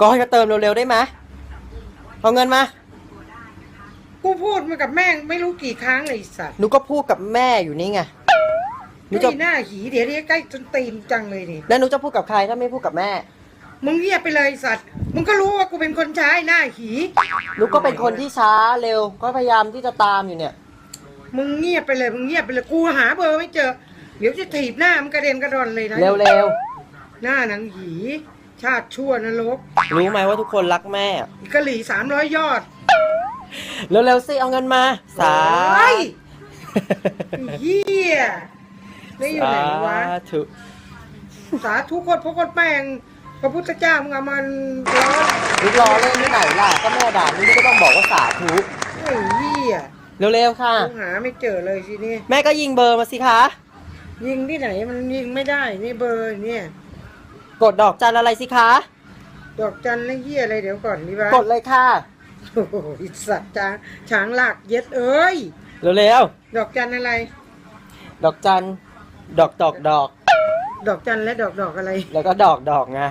ก็ให้เขาเติมเร็วๆได้ไหมเอาเงินมา กูพูดมากับแม่งไม่รู้กี่ครั้งเลยไอ้สัตว์หนูก็พูดกับแม่อยู่นี่ไงหนูนี่จะหน้าหีเดี๋ยวนี้ใกล้จนตีนจังเลยนี่แล้วหนูจะพูดกับใครถ้าไม่พูดกับแม่ มึงเงียบไปเลยไอ้สัตว์มึงก็รู้ว่ากูเป็นคนใช้หน้าหีหนูก็เป็นคนที่ช้าเร็ว ก็พยายามที่จะตามอยู่เนี่ย มึงเงียบไปเลยมึงเงียบไปเลยกูหาเบอร์ไม่เจอ เดี๋ยวจะถีบหน้ามันกระเด็นกระดอนเลยนะเร็วหน้าหนังหี ชาติชั่วนรกๆ รู้ไหมว่าทุกคนรักแม่อีกะหรี่สามร้อยยอดเร็วๆสิเอาเงินมาสาโอ้ยเฮียไม่อยู่ไหนวะสาธุ สาธุโคตรพระโคตรแม่งพระพุทธเจ้ามึงเอามันร้อนลูกรอเล่นที่ไหนล่ะก็แม่ด่านี่ก็ต้องบอกว่าสาธุไอ้เฮียเร็วๆค่ะ กูหาไม่เจอเลยทีนี้แม่ก็ยิงเบอร์มาสิคะ ยิงที่ไหนมันยิงไม่ได้นี่เบอร์เนี่ยกดดอกจันอะไรสิคะ ดอกจันแล้วเฮียอะไรเดี๋ยวก่อนดีวะกดเลยค่ะโอ้โหไอ้สัตว์จ้างช้างหลักเย็ดเอ้ย เร็วดอกจันอะไร ๆดอกจันดอกดอกดอก ดอกจันและดอกดอกอะไร แล้วก็ดอกดอกไง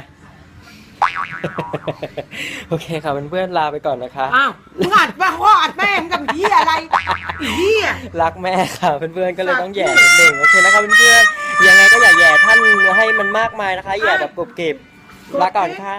โอเคค่ะเพื่อนๆลาไปก่อนนะคะ อ้าวมึงอัดว่าพ่ออัดแม่มึงกับเฮียอะไรเฮียรักแม่ค่ะเพื่อนๆก็เลยต้องแย่นิดหนึ่งโอเคนะคะเพื่อนๆยังไงก็อย่าแย่ท่านให้มันมากมายนะคะอย่าแบบกรุบกริบลาก่อนค่ะ